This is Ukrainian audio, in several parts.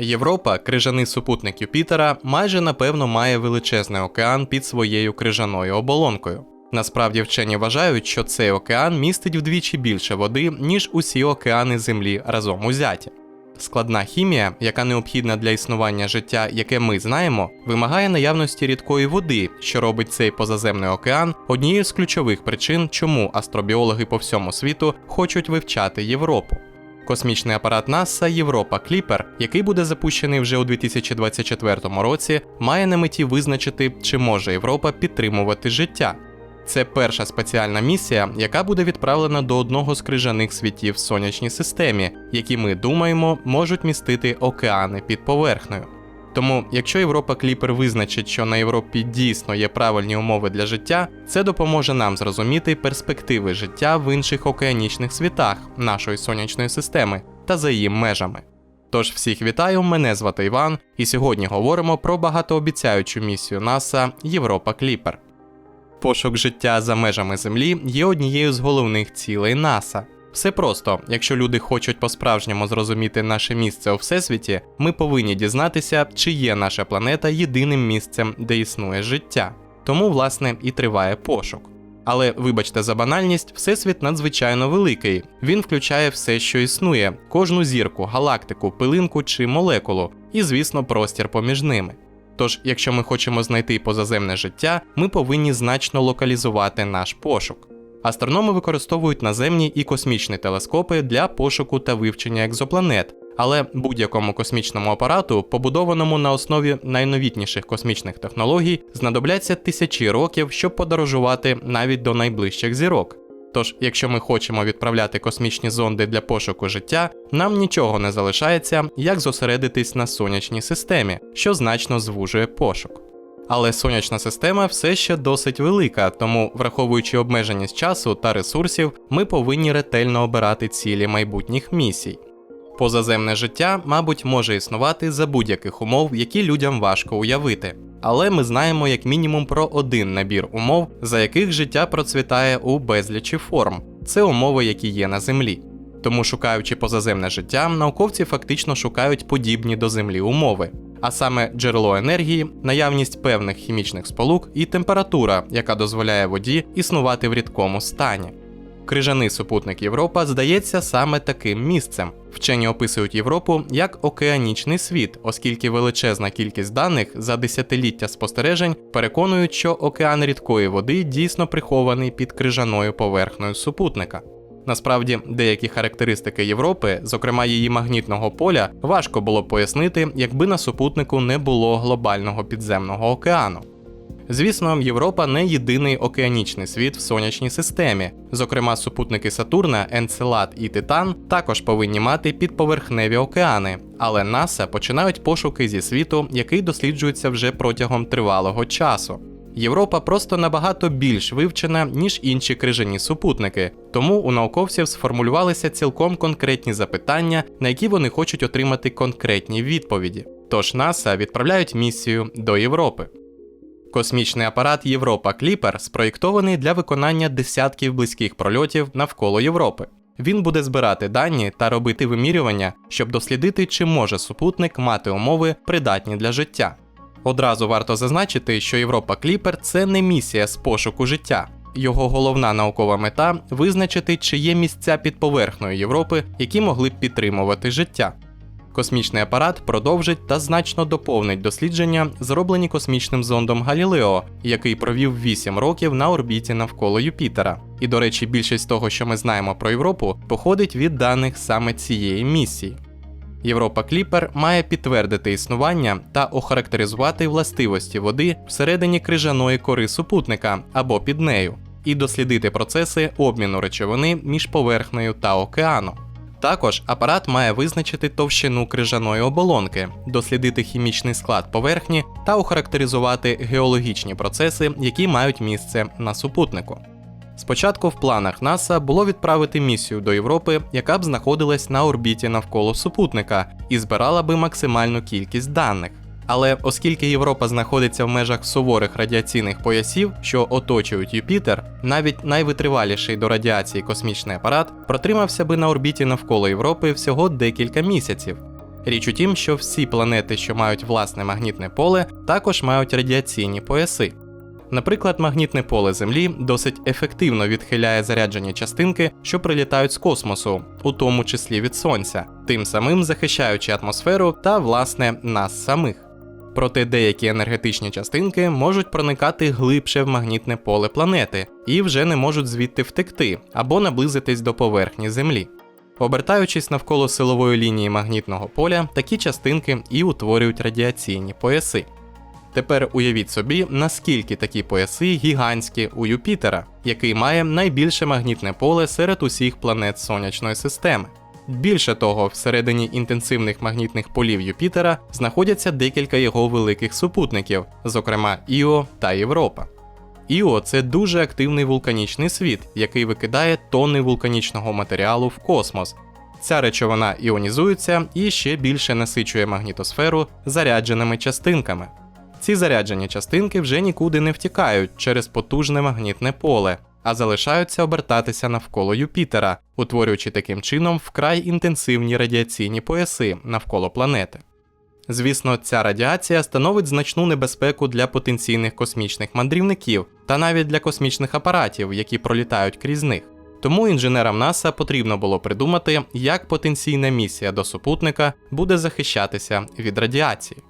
Європа, крижаний супутник Юпітера, майже напевно має величезний океан під своєю крижаною оболонкою. Насправді вчені вважають, що цей океан містить вдвічі більше води, ніж усі океани Землі разом узяті. Складна хімія, яка необхідна для існування життя, яке ми знаємо, вимагає наявності рідкої води, що робить цей позаземний океан однією з ключових причин, чому астробіологи по всьому світу хочуть вивчати Європу. Космічний апарат НАСА Європа Кліпер, який буде запущений вже у 2024 році, має на меті визначити, чи може Європа підтримувати життя. Це перша спеціальна місія, яка буде відправлена до одного з крижаних світів в сонячній системі, які ми думаємо можуть містити океани під поверхнею. Тому, якщо Європа Кліпер визначить, що на Європі дійсно є правильні умови для життя, це допоможе нам зрозуміти перспективи життя в інших океанічних світах нашої сонячної системи та за її межами. Тож всіх вітаю, мене звати Іван, і сьогодні говоримо про багатообіцяючу місію НАСА Європа Кліпер. Пошук життя за межами Землі є однією з головних цілей НАСА. Все просто, якщо люди хочуть по-справжньому зрозуміти наше місце у всесвіті, ми повинні дізнатися, чи є наша планета єдиним місцем, де існує життя. Тому, власне, і триває пошук. Але вибачте за банальність, всесвіт надзвичайно великий. Він включає все, що існує, кожну зірку, галактику, пилинку чи молекулу, і, звісно, простір поміж ними. Тож, якщо ми хочемо знайти позаземне життя, ми повинні значно локалізувати наш пошук. Астрономи використовують наземні і космічні телескопи для пошуку та вивчення екзопланет, але будь-якому космічному апарату, побудованому на основі найновітніших космічних технологій, знадобляться тисячі років, щоб подорожувати навіть до найближчих зірок. Тож, якщо ми хочемо відправляти космічні зонди для пошуку життя, нам нічого не залишається, як зосередитись на сонячній системі, що значно звужує пошук. Але сонячна система все ще досить велика, тому, враховуючи обмеженість часу та ресурсів, ми повинні ретельно обирати цілі майбутніх місій. Позаземне життя, мабуть, може існувати за будь-яких умов, які людям важко уявити. Але ми знаємо як мінімум про один набір умов, за яких життя процвітає у безлічі форм. Це умови, які є на землі. Тому, шукаючи позаземне життя, науковці фактично шукають подібні до землі умови, а саме джерело енергії, наявність певних хімічних сполук і температура, яка дозволяє воді існувати в рідкому стані. Крижаний супутник Європа здається саме таким місцем. Вчені описують Європу як океанічний світ, оскільки величезна кількість даних за десятиліття спостережень переконують, що океан рідкої води дійсно прихований під крижаною поверхнею супутника. Насправді, деякі характеристики Європи, зокрема її магнітного поля, важко було пояснити, якби на супутнику не було глобального підземного океану. Звісно, Європа не єдиний океанічний світ в сонячній системі. Зокрема, супутники Сатурна, Енцелад і Титан також повинні мати підповерхневі океани, але НАСА починають пошуки зі світу, який досліджується вже протягом тривалого часу. Європа просто набагато більш вивчена, ніж інші крижані супутники, тому у науковців сформулювалися цілком конкретні запитання, на які вони хочуть отримати конкретні відповіді. Тож НАСА відправляють місію до Європи. Космічний апарат Європа Кліпер спроєктований для виконання десятків близьких прольотів навколо Європи. Він буде збирати дані та робити вимірювання, щоб дослідити, чи може супутник мати умови, придатні для життя. Одразу варто зазначити, що Європа Кліпер це не місія з пошуку життя. Його головна наукова мета визначити, чи є місця під поверхнею Європи, які могли б підтримувати життя. Космічний апарат продовжить та значно доповнить дослідження, зроблені космічним зондом Галілео, який провів 8 років на орбіті навколо Юпітера. І, до речі, більшість того, що ми знаємо про Європу, походить від даних саме цієї місії. Європа Кліпер має підтвердити існування та охарактеризувати властивості води всередині крижаної кори супутника або під нею, і дослідити процеси обміну речовини між поверхнею та океаном. Також апарат має визначити товщину крижаної оболонки, дослідити хімічний склад поверхні та охарактеризувати геологічні процеси, які мають місце на супутнику. Спочатку в планах НАСА було відправити місію до Європи, яка б знаходилась на орбіті навколо супутника і збирала би максимальну кількість даних. Але оскільки Європа знаходиться в межах суворих радіаційних поясів, що оточують Юпітер, навіть найвитриваліший до радіації космічний апарат протримався би на орбіті навколо Європи всього декілька місяців. Річ у тім, що всі планети, що мають власне магнітне поле, також мають радіаційні пояси. Наприклад, магнітне поле Землі досить ефективно відхиляє заряджені частинки, що прилітають з космосу, у тому числі від Сонця, тим самим захищаючи атмосферу та, власне, нас самих. Проте деякі енергетичні частинки можуть проникати глибше в магнітне поле планети і вже не можуть звідти втекти або наблизитись до поверхні Землі. Обертаючись навколо силової лінії магнітного поля, такі частинки і утворюють радіаційні пояси. Тепер уявіть собі, наскільки такі пояси гігантські у Юпітера, який має найбільше магнітне поле серед усіх планет сонячної системи. Більше того, всередині інтенсивних магнітних полів Юпітера знаходяться декілька його великих супутників, зокрема Іо та Європа. Іо це дуже активний вулканічний світ, який викидає тонни вулканічного матеріалу в космос. Ця речовина іонізується і ще більше насичує магнітосферу зарядженими частинками. Ці заряджені частинки вже нікуди не втікають через потужне магнітне поле, а залишаються обертатися навколо Юпітера, утворюючи таким чином вкрай інтенсивні радіаційні пояси навколо планети. Звісно, ця радіація становить значну небезпеку для потенційних космічних мандрівників та навіть для космічних апаратів, які пролітають крізь них. Тому інженерам НАСА потрібно було придумати, як потенційна місія до супутника буде захищатися від радіації.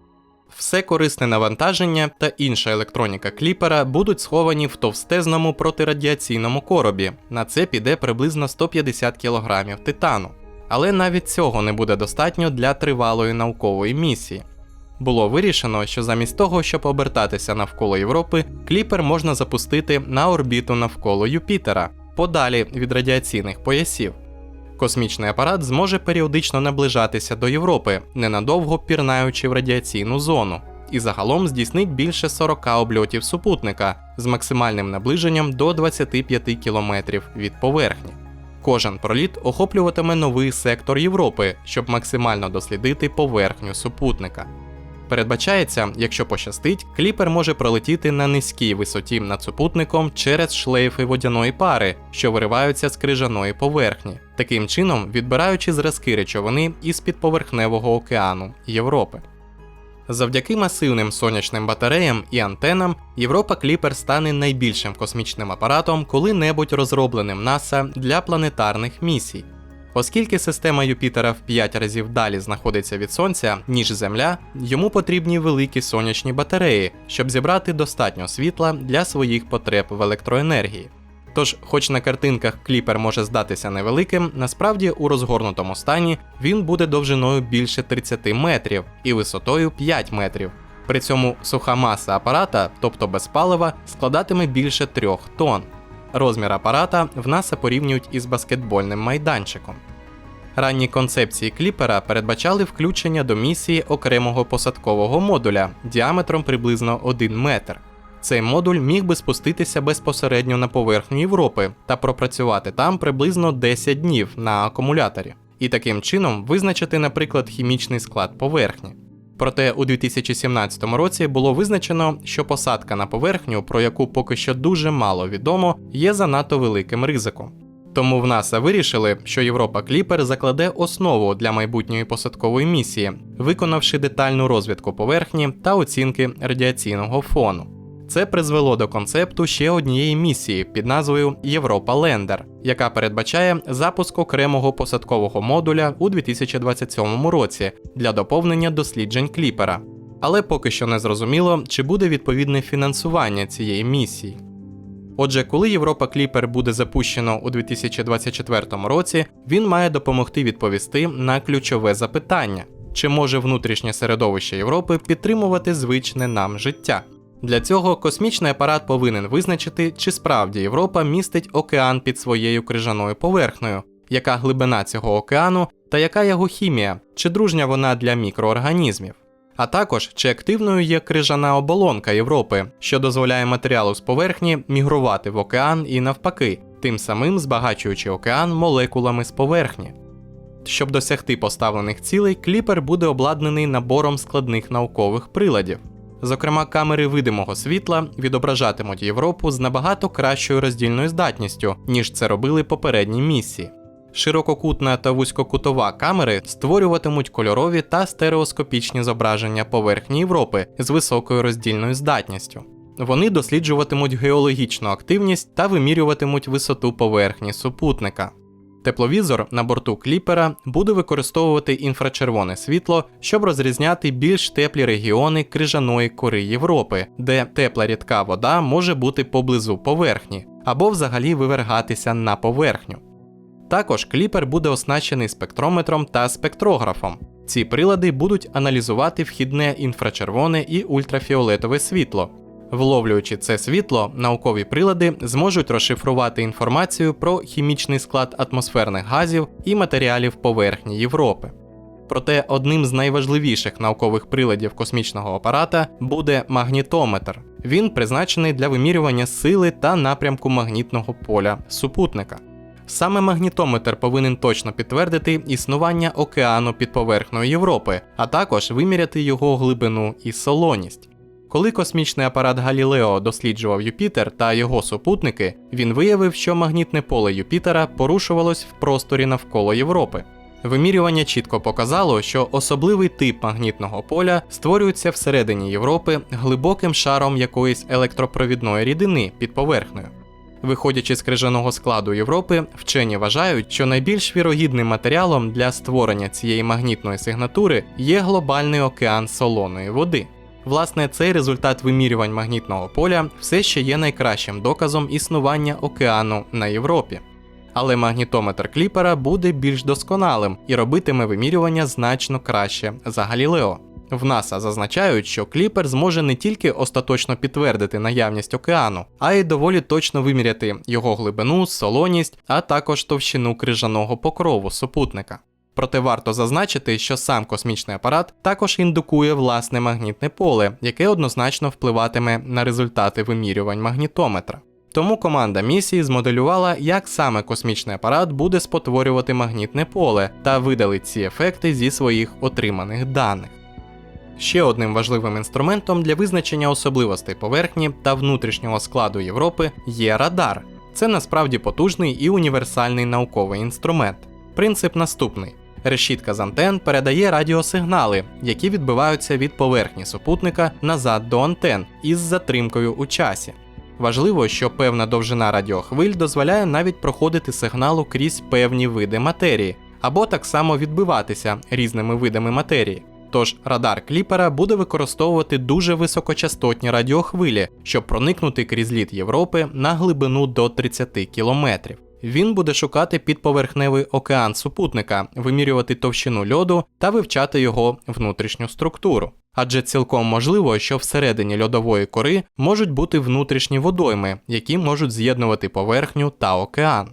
Все корисне навантаження та інша електроніка кліпера будуть сховані в товстезному протирадіаційному коробі. На це піде приблизно 150 кг титану. Але навіть цього не буде достатньо для тривалої наукової місії. Було вирішено, що замість того, щоб обертатися навколо Європи, кліпер можна запустити на орбіту навколо Юпітера, подалі від радіаційних поясів. Космічний апарат зможе періодично наближатися до Європи, ненадовго пірнаючи в радіаційну зону, і загалом здійснить більше 40 обльотів супутника з максимальним наближенням до 25 км від поверхні. Кожен проліт охоплюватиме новий сектор Європи, щоб максимально дослідити поверхню супутника. Передбачається, якщо пощастить, кліпер може пролетіти на низькій висоті над супутником через шлейфи водяної пари, що вириваються з крижаної поверхні, таким чином відбираючи зразки речовини із підповерхневого океану Європи. Завдяки масивним сонячним батареям і антенам Європа Кліпер стане найбільшим космічним апаратом, коли-небудь розробленим НАСА для планетарних місій. Оскільки система Юпітера в 5 разів далі знаходиться від Сонця, ніж Земля, йому потрібні великі сонячні батареї, щоб зібрати достатньо світла для своїх потреб в електроенергії. Тож, хоч на картинках кліпер може здатися невеликим, насправді у розгорнутому стані він буде довжиною більше 30 метрів і висотою 5 метрів. При цьому суха маса апарата, тобто без палива, складатиме більше 3 тонн. Розмір апарата в НАСА порівнюють із баскетбольним майданчиком. Ранні концепції кліпера передбачали включення до місії окремого посадкового модуля діаметром приблизно 1 метр. Цей модуль міг би спуститися безпосередньо на поверхню Європи та пропрацювати там приблизно 10 днів на акумуляторі, і таким чином визначити, наприклад, хімічний склад поверхні. Проте у 2017 році було визначено, що посадка на поверхню, про яку поки що дуже мало відомо, є занадто великим ризиком. Тому в НАСА вирішили, що Європа Кліпер закладе основу для майбутньої посадкової місії, виконавши детальну розвідку поверхні та оцінки радіаційного фону. Це призвело до концепту ще однієї місії під назвою Європа Лендер, яка передбачає запуск окремого посадкового модуля у 2027 році для доповнення досліджень кліпера. Але поки що не зрозуміло, чи буде відповідне фінансування цієї місії. Отже, коли Європа Кліпер буде запущено у 2024 році, він має допомогти відповісти на ключове запитання: чи може внутрішнє середовище Європи підтримувати звичне нам життя? Для цього космічний апарат повинен визначити, чи справді Європа містить океан під своєю крижаною поверхнею, яка глибина цього океану та яка його хімія, чи дружня вона для мікроорганізмів. А також чи активною є крижана оболонка Європи, що дозволяє матеріалу з поверхні мігрувати в океан і навпаки, тим самим збагачуючи океан молекулами з поверхні. Щоб досягти поставлених цілей, кліпер буде обладнаний набором складних наукових приладів. Зокрема, камери видимого світла відображатимуть Європу з набагато кращою роздільною здатністю, ніж це робили попередні місії. Ширококутна та вузькокутова камери створюватимуть кольорові та стереоскопічні зображення поверхні Європи з високою роздільною здатністю. Вони досліджуватимуть геологічну активність та вимірюватимуть висоту поверхні супутника. Тепловізор на борту кліпера буде використовувати інфрачервоне світло, щоб розрізняти більш теплі регіони крижаної кори Європи, де тепла рідка вода може бути поблизу поверхні або взагалі вивергатися на поверхню. Також кліпер буде оснащений спектрометром та спектрографом. Ці прилади будуть аналізувати вхідне інфрачервоне і ультрафіолетове світло. Вловлюючи це світло, наукові прилади зможуть розшифрувати інформацію про хімічний склад атмосферних газів і матеріалів поверхні Європи. Проте одним з найважливіших наукових приладів космічного апарата буде магнітометр. Він призначений для вимірювання сили та напрямку магнітного поля супутника. Саме магнітометр повинен точно підтвердити існування океану під поверхнею Європи, а також виміряти його глибину і солоність. Коли космічний апарат Галілео досліджував Юпітер та його супутники, він виявив, що магнітне поле Юпітера порушувалось в просторі навколо Європи. Вимірювання чітко показало, що особливий тип магнітного поля створюється всередині Європи глибоким шаром якоїсь електропровідної рідини під поверхнею. Виходячи з крижаного складу Європи, вчені вважають, що найбільш вірогідним матеріалом для створення цієї магнітної сигнатури є глобальний океан солоної води. Власне, цей результат вимірювань магнітного поля все ще є найкращим доказом існування океану на Європі. Але магнітометр кліпера буде більш досконалим і робитиме вимірювання значно краще за Галілео. В НАСА зазначають, що кліпер зможе не тільки остаточно підтвердити наявність океану, а й доволі точно виміряти його глибину, солоність, а також товщину крижаного покрову супутника. Проте варто зазначити, що сам космічний апарат також індукує власне магнітне поле, яке однозначно впливатиме на результати вимірювань магнітометра. Тому команда місії змоделювала, як саме космічний апарат буде спотворювати магнітне поле та видалить ці ефекти зі своїх отриманих даних. Ще одним важливим інструментом для визначення особливостей поверхні та внутрішнього складу Європи є радар. Це насправді потужний і універсальний науковий інструмент. Принцип наступний: решітка з антен передає радіосигнали, які відбиваються від поверхні супутника назад до антен із затримкою у часі. Важливо, що певна довжина радіохвиль дозволяє навіть проходити сигналу крізь певні види матерії, або так само відбиватися різними видами матерії. Тож радар кліпера буде використовувати дуже високочастотні радіохвилі, щоб проникнути крізь лід Європи на глибину до 30 кілометрів. Він буде шукати підповерхневий океан супутника, вимірювати товщину льоду та вивчати його внутрішню структуру. Адже цілком можливо, що всередині льодової кори можуть бути внутрішні водойми, які можуть з'єднувати поверхню та океан.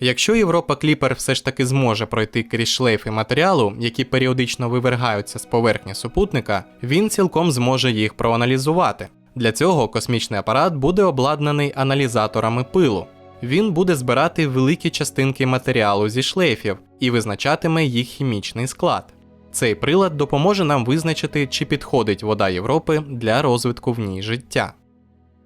Якщо Європа Кліпер все ж таки зможе пройти крізь шлейфи матеріалу, які періодично вивергаються з поверхні супутника, він цілком зможе їх проаналізувати. Для цього космічний апарат буде обладнаний аналізаторами пилу. Він буде збирати великі частинки матеріалу зі шлейфів і визначатиме їх хімічний склад. Цей прилад допоможе нам визначити, чи підходить вода Європи для розвитку в ній життя.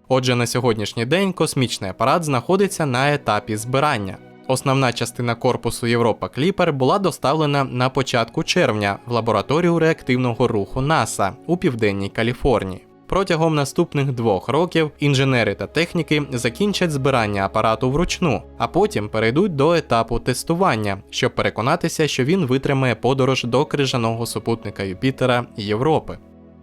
Отже, на сьогоднішній день космічний апарат знаходиться на етапі збирання. Основна частина корпусу Європа Кліпер була доставлена на початку червня в лабораторію реактивного руху НАСА у південній Каліфорнії. Протягом наступних двох років інженери та техніки закінчать збирання апарату вручну, а потім перейдуть до етапу тестування, щоб переконатися, що він витримає подорож до крижаного супутника Юпітера Європи.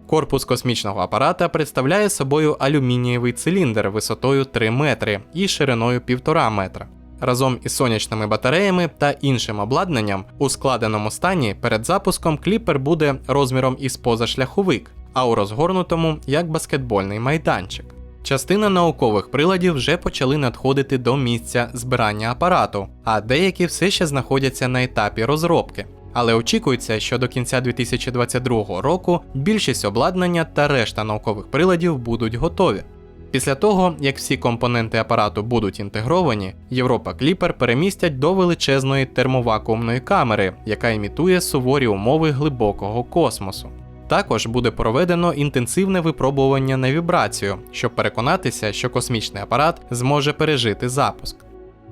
Корпус космічного апарата представляє собою алюмінієвий циліндр висотою 3 метри і шириною 1,5 метра. Разом із сонячними батареями та іншим обладнанням у складеному стані перед запуском кліпер буде розміром із позашляховик, а у розгорнутому як баскетбольний майданчик. Частина наукових приладів вже почали надходити до місця збирання апарату, а деякі все ще знаходяться на етапі розробки. Але очікується, що до кінця 2022 року більшість обладнання та решта наукових приладів будуть готові. Після того, як всі компоненти апарату будуть інтегровані, Європа Кліпер перемістять до величезної термовакуумної камери, яка імітує суворі умови глибокого космосу. Також буде проведено інтенсивне випробування на вібрацію, щоб переконатися, що космічний апарат зможе пережити запуск.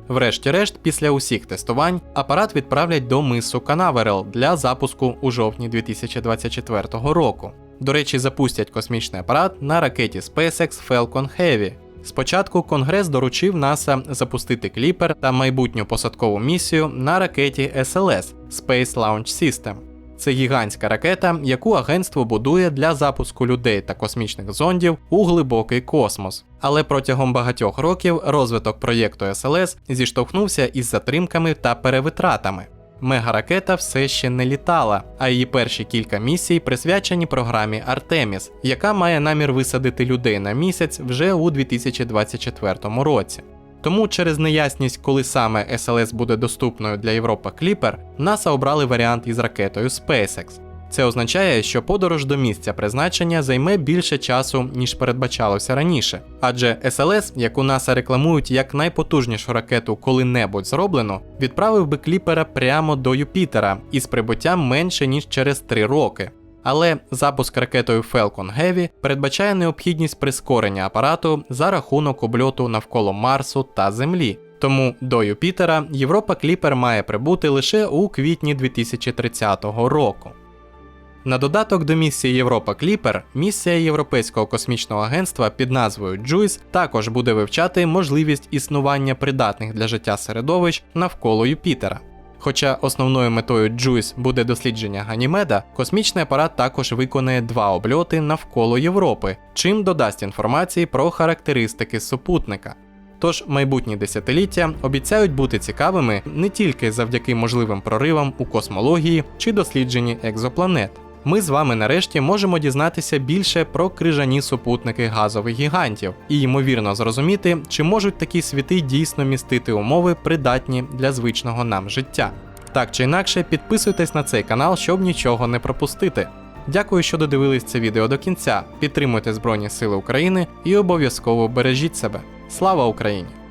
Врешті-решт, після усіх тестувань, апарат відправлять до мису Канаверал для запуску у жовтні 2024 року. До речі, запустять космічний апарат на ракеті SpaceX Falcon Heavy. Спочатку Конгрес доручив НАСА запустити кліпер та майбутню посадкову місію на ракеті SLS Space Launch System. Це гігантська ракета, яку агентство будує для запуску людей та космічних зондів у глибокий космос. Але протягом багатьох років розвиток проєкту SLS зіштовхнувся із затримками та перевитратами. Мегаракета все ще не літала, а її перші кілька місій присвячені програмі Артеміс, яка має намір висадити людей на місяць вже у 2024 році. Тому через неясність, коли саме SLS буде доступною для Європа Кліпер, НАСА обрали варіант із ракетою SpaceX. Це означає, що подорож до місця призначення займе більше часу, ніж передбачалося раніше. Адже SLS, яку НАСА рекламують як найпотужнішу ракету коли-небудь зроблено, відправив би кліпера прямо до Юпітера із прибуттям менше ніж через 3 роки. Але запуск ракетою Falcon Heavy передбачає необхідність прискорення апарату за рахунок обльоту навколо Марсу та Землі. Тому до Юпітера Європа Кліпер має прибути лише у квітні 2030 року. На додаток до місії Європа Кліпер, місія Європейського космічного агентства під назвою JUICE також буде вивчати можливість існування придатних для життя середовищ навколо Юпітера. Хоча основною метою JUICE буде дослідження Ганімеда, космічний апарат також виконає два обльоти навколо Європи, чим додасть інформації про характеристики супутника. Тож майбутні десятиліття обіцяють бути цікавими не тільки завдяки можливим проривам у космології чи дослідженні екзопланет. Ми з вами нарешті можемо дізнатися більше про крижані супутники газових гігантів і ймовірно зрозуміти, чи можуть такі світи дійсно містити умови, придатні для звичного нам життя. Так чи інакше, підписуйтесь на цей канал, щоб нічого не пропустити. Дякую, що додивились це відео до кінця. Підтримуйте Збройні Сили України і обов'язково бережіть себе. Слава Україні!